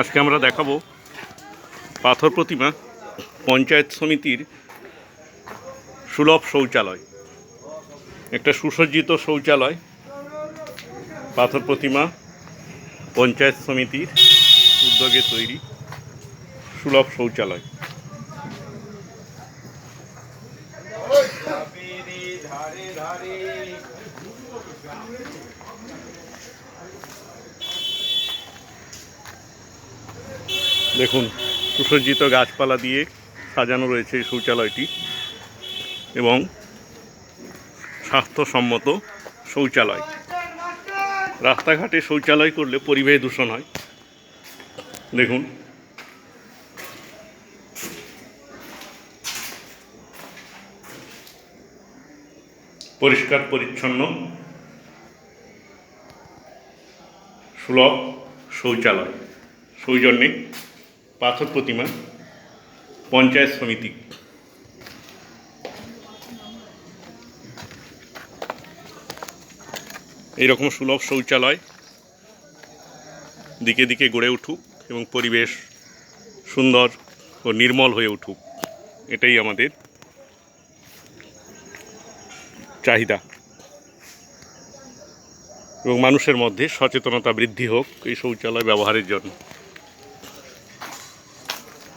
আজকে আমরা দেখাবো পাথর প্রতিমা পঞ্চায়েত সমিতির সুলভ শৌচালয়। একটা সুসজ্জিত শৌচালয়, পাথর প্রতিমা পঞ্চায়েত সমিতির উদ্যোগে তৈরি সুলভ শৌচালয়। দেখুন, সুসজ্জিত গাছপালা দিয়ে সাজানো রয়েছে এই শৌচালয়টি এবং স্বাস্থ্যসম্মত শৌচালয়। রাস্তাঘাটে শৌচালয় করলে পরিবেশ দূষণ হয়। দেখুন। পরিষ্কার, পরিচ্ছন্ন, সুলভ শৌচালয়। সৌজন্যে পাথর প্রতিমা, পঞ্চায়েত সমিতি। এইরকম সুলভ শৌচালয় দিকে দিকে গড়ে উঠুক এবং পরিবেশ সুন্দর ও নির্মল হয়ে উঠুক, এটাই আমাদের চাহিদা। এবং মানুষের মধ্যে সচেতনতা বৃদ্ধি হোক এই শৌচালয় ব্যবহারের জন্য।